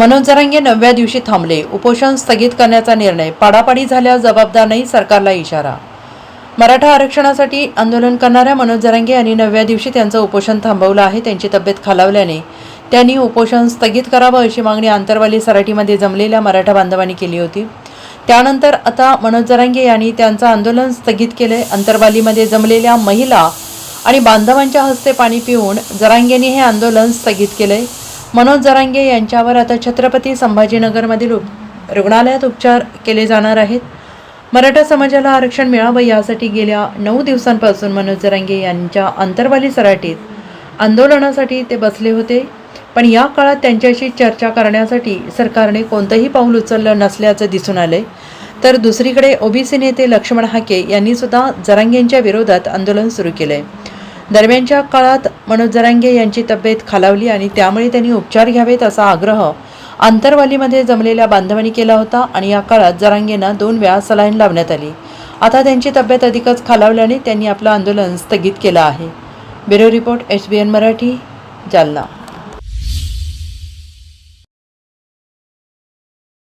मनोज जरांगे नवव्या दिवशी थांबले. उपोषण स्थगित करण्याचा निर्णय पाडापाडी झाल्यास जबाबदार नाही सरकारला इशारा. मराठा आरक्षणासाठी आंदोलन करणाऱ्या मनोज जरांगे यांनी नवव्या दिवशी त्यांचं उपोषण थांबवलं आहे. त्यांची तब्येत खालावल्याने त्यांनी उपोषण स्थगित करावं अशी मागणी आंतरवाली सराटीमध्ये जमलेल्या मराठा बांधवांनी केली होती. त्यानंतर आता मनोज जरांगे यांनी त्यांचं आंदोलन स्थगित केले. अंतरवालीमध्ये जमलेल्या महिला आणि बांधवांच्या हस्ते पाणी पिऊन जरांगेंनी हे आंदोलन स्थगित केले. मनोज जरांगे यांच्यावर आता छत्रपती संभाजीनगरमधील उप रुग्णालयात उपचार केले जाणार आहेत. मराठा समाजाला आरक्षण मिळावं यासाठी गेल्या नऊ दिवसांपासून मनोज जरांगे यांच्या अंतरवाली सराटीत आंदोलनासाठी ते बसले होते. पण या काळात त्यांच्याशी चर्चा करण्यासाठी सरकारने कोणतंही पाऊल उचललं नसल्याचं दिसून आलंय. तर दुसरीकडे ओबीसी नेते लक्ष्मण हाके यांनी सुद्धा जरांगेंच्या विरोधात आंदोलन सुरू केलंय. दरम्यानच्या काळात मनोज जरांगे यांची तब्येत खालावली आणि त्यामुळे त्यांनी उपचार घ्यावेत असा आग्रह आंतरवालीमध्ये जमलेल्या बांधवांनी केला होता आणि या काळात जरांगेंना दोन वेळा सलाईन लावण्यात आली. आता त्यांची तब्येत अधिकच खालावल्याने त्यांनी आपलं आंदोलन स्थगित केलं आहे. Bureau report S B N Marathi Jalna.